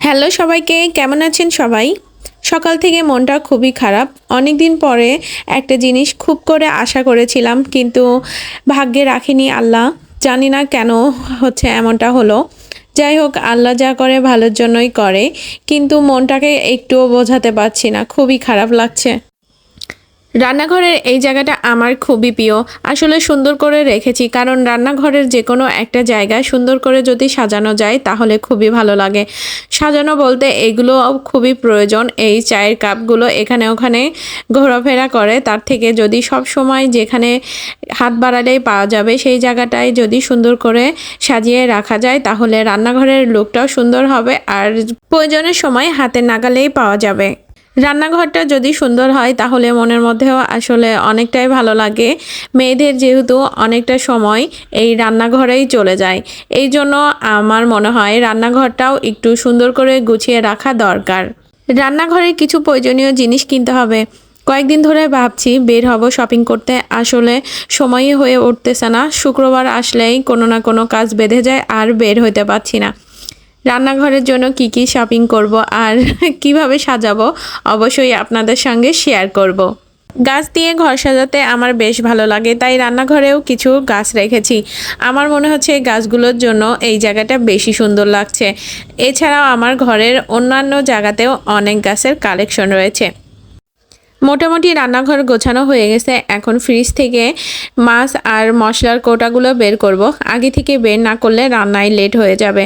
Hello সবাইকে, কেমন আছেন সবাই? সকাল থেকে মনটা খুবই খারাপ। অনেক দিন পরে একটা জিনিস খুব করে আশা করেছিলাম, কিন্তু ভাগ্যে রাখিনি আল্লাহ। জানি না কেন হচ্ছে এমনটা হলো। যাই হোক, আল্লাহ যা করে ভালোর জন্যই করে, কিন্তু মনটাকে একটুও বোঝাতে পারছি না। খুবই খারাপ লাগছে। রান্নাঘরের এই জায়গাটা আমার খুবই প্রিয়। আসলে সুন্দর করে রেখেছি, কারণ রান্নাঘরের যে কোনো একটা জায়গায় সুন্দর করে যদি সাজানো যায়, তাহলে খুবই ভালো লাগে। সাজানো বলতে এগুলো খুবই প্রয়োজন। এই চায়ের কাপগুলো এখানে ওখানে ঘোরাফেরা করে, তার থেকে যদি সব সময় যেখানে হাত বাড়ালেই পাওয়া যাবে, সেই জায়গাটায় যদি সুন্দর করে সাজিয়ে রাখা যায়, তাহলে রান্নাঘরের লুকটাও সুন্দর হবে, আর প্রয়োজনের সময় হাতে নাগালেই পাওয়া যাবে। রান্নাঘরটা যদি সুন্দর হয়, তাহলে মনের মধ্যেও আসলে অনেকটাই ভালো লাগে। মেয়েদের যেহেতু অনেকটা সময় এই রান্নাঘরেই চলে যায়। এই জন্য আমার মনে হয় রান্নাঘরটাও একটু সুন্দর করে গুছিয়ে রাখা দরকার। রান্নাঘরের কিছু প্রয়োজনীয় জিনিস কিনতে হবে। কয়েকদিন ধরে ভাবছি বের হব শপিং করতে। আসলে সময়ই হয়ে উঠতেছে না। শুক্রবার আসলেই কোনো না কোনো কাজ বেঁধে যায় আর বের হইতে পারছি না। রান্নাঘরের জন্য কি কি শপিং করব আর কীভাবে সাজাবো অবশ্যই আপনাদের সঙ্গে শেয়ার করব। গাছ দিয়ে ঘর সাজাতে আমার বেশ ভালো লাগে, তাই রান্নাঘরেও কিছু গাছ রেখেছি। আমার মনে হচ্ছে এই গাছগুলোর জন্য এই জায়গাটা বেশি সুন্দর লাগছে। এছাড়াও আমার ঘরের অন্যান্য জায়গাতেও অনেক গাছের কালেকশন রয়েছে। মোটামুটি রান্নাঘর গোছানো হয়ে গেছে, এখন ফ্রিজ থেকে মাছ আর মশলার কোটাগুলো বের করব। আগে থেকে বের না করলে রান্নায় লেট হয়ে যাবে।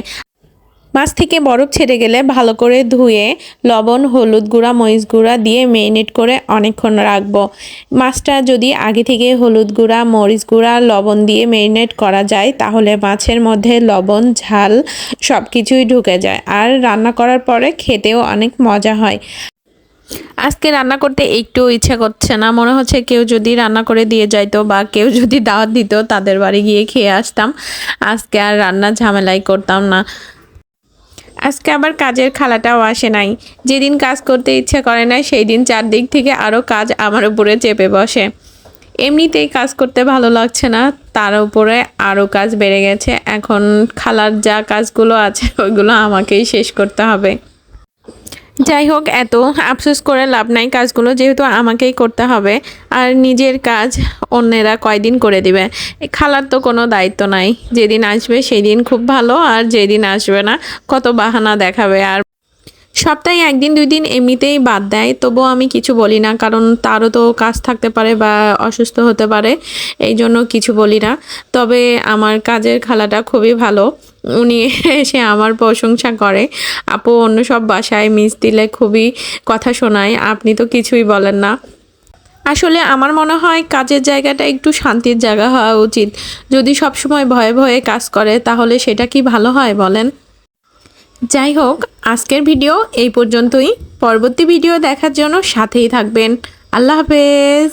মাছ থেকে বরফ ছেড়ে গেলে ভালো করে ধুয়ে লবণ, হলুদ গুঁড়া, মরিচ গুঁড়া দিয়ে মেরিনেট করে অনেকক্ষণ রাখব। মাছটা যদি আগে থেকে হলুদ গুঁড়া, মরিচ গুঁড়া, লবণ দিয়ে মেরিনেট করা যায়, তাহলে মাছের মধ্যে লবণ, ঝাল সব কিছুই ঢুকে যায়। আর রান্না করার পরে খেতেও অনেক মজা হয়। আজকে রান্না করতে একটু ইচ্ছা করছে না। মনে হচ্ছে কেউ যদি রান্না করে দিয়ে যাইতো বা কেউ যদি দাওয়াত দিত, তাদের বাড়ি গিয়ে খেয়ে আসতাম। আজকে আর রান্না ঝামেলাই করতাম না। আজকে আবার কাজের খালাটাও আসে নাই। যেদিন কাজ করতে ইচ্ছা করে না সেই দিন চারদিক থেকে আরও কাজ আমার উপরে চেপে বসে। এমনিতেই কাজ করতে ভালো লাগছে না, তার উপরে আরও কাজ বেড়ে গেছে। এখন খালার যা কাজগুলো আছে, ওইগুলো আমাকেই শেষ করতে হবে। যাই হোক, এত আফসোস করে লাভ নাই কাজগুলো যেহেতু আমাকেই করতে হবে, আর নিজের কাজ অন্যেরা কয়দিন করে দিবে? খালার তো কোনো দায়িত্ব নাই, যেদিন আসবে সেই দিন খুব ভালো, আর যেদিন আসবে না, কত বাহানা দেখাবে আর সপ্তাহে একদিন, দুই দিন এমনিতেই বাদ দেয়। তবুও আমি কিছু বলি না, কারণ তারও তো কাজ থাকতে পারে বা অসুস্থ হতে পারে এই জন্য কিছু বলি না। তবে আমার কাজের খালাটা খুবই ভালো। উনি এসে আমার প্রশংসা করে। আপু, অন্য সব বাসায় মিস দিলে খুবই কথা শোনায়, আপনি তো কিছুই বলেন না। আসলে আমার মনে হয় কাজের জায়গাটা একটু শান্তির জায়গা হওয়া উচিত। যদি সবসময় ভয়ে ভয়ে কাজ করে, তাহলে সেটা কি ভালো হয় বলেন? যাই হোক আজকের ভিডিও এই পর্যন্তই। পরবর্তী ভিডিও দেখার জন্য সাথেই থাকবেন। আল্লাহ হাফেজ।